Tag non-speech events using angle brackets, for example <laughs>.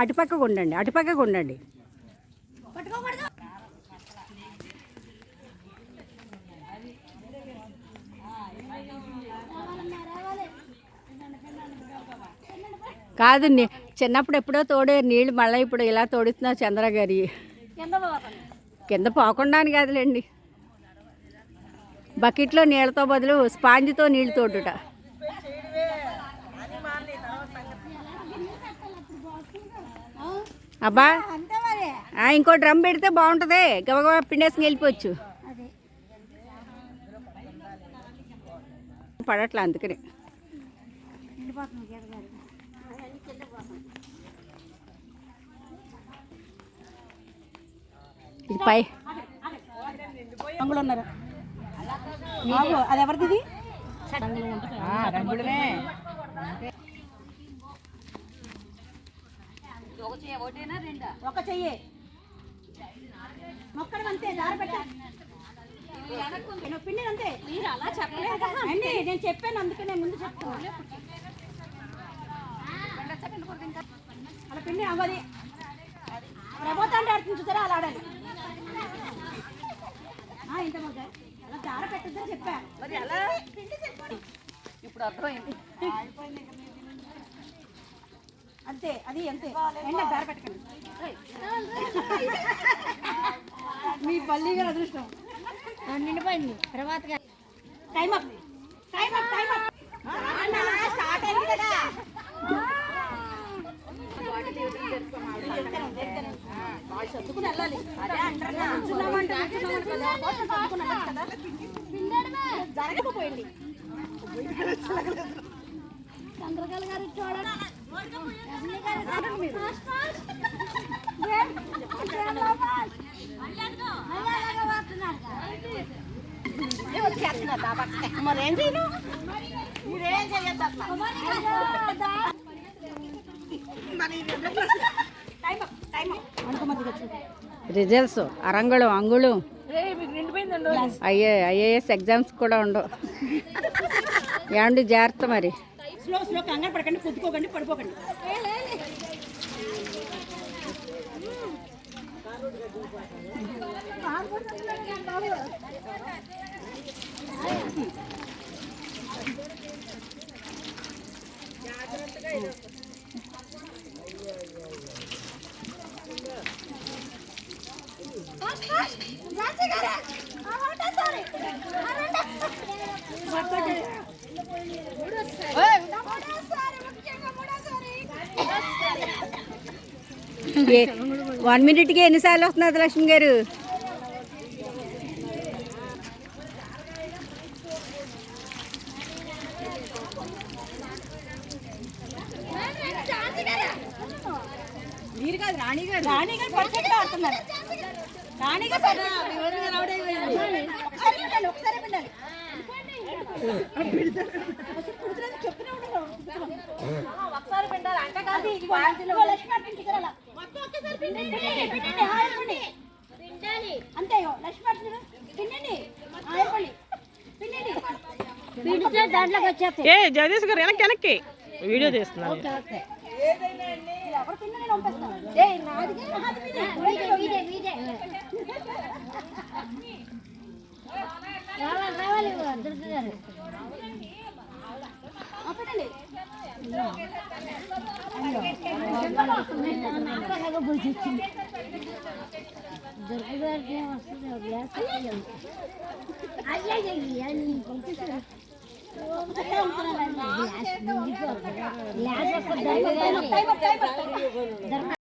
అటుపక్కకు ఉండండి అటుపక్కకు ఉండండి కాదు చిన్నప్పుడు ఎప్పుడో తోడే నీళ్ళు మళ్ళీ ఇప్పుడు ఇలా తోడుతున్నారు చంద్ర గారి. కింద పోకుండా అని కాదులేండి. బకెట్లో నీళ్ళతో బదులు స్పాంజితో నీళ్ళు తోడుట. అబ్బా. ఇంకో డ్రమ్ పెడితే బాగుంటుంది. గబగబా పిండేసుకుని వెళ్ళిపోవచ్చు. పడట్లా అందుకని. ఇది పై. రంగులు ఉన్నారు బాబు అది ఎవరిది ఒక చెయ్యి. మొక్కడం అంతే దారి పెట్ట. పిండి అంతే. అండి నేను చెప్పాను అందుకే నేను ముందు చెప్తాను అలా పిండి అవ్వది. ప్రభోతాండి ఆడుతుంది చూసారా అలా ఆడాలి. ఇంత మొగ్గ. అలా దార పెట్టద్దని చెప్పా. మరి అలా? ఇప్పుడు అర్థమైంది. <laughs> అంతే అది అంతే ఎండ దార పెట్టకండి మీ పల్లి గారు అదృష్టం నిండిపోయింది తర్వాత time up time up time up start అయింది కదా చదువుకుని వెళ్ళాలి అదే అంటారు జరగకపోయింది చంద్రకళ గారు మరి చేయను మీరేం చేయొద్దు రిజల్ట్స్ అరంగుళం అంగుళం ఐఏ ఐఏఎస్ ఎగ్జామ్స్ కూడా ఉండవు. <laughs> ఏమండి జాగ్రత్త మరి. స్లో స్లో కంగారు పడకండి కుద్దుకోకండి పడిపోకండి ఏ- One మినిట్కి ఎన్నిసార్లు వస్తున్నది లక్ష్మి గారు? మీరు కాదు రాణి గారు. రాణి గారు పర్ఫెక్ట్ ఆడుతున్నారు. రాణి గారు సరే. ఒకసారి చెప్తూనే అంటే కాదు అంతే ఏ జగదీష్ గారు వెనక్కి వెనక్కి. వీడియో తీస్తున్నాను ఎవరు పిండి. বুঝেছি দুর্গাবার যে অসুবিধা হবে আগে যাই আমি বলতেছি দরকার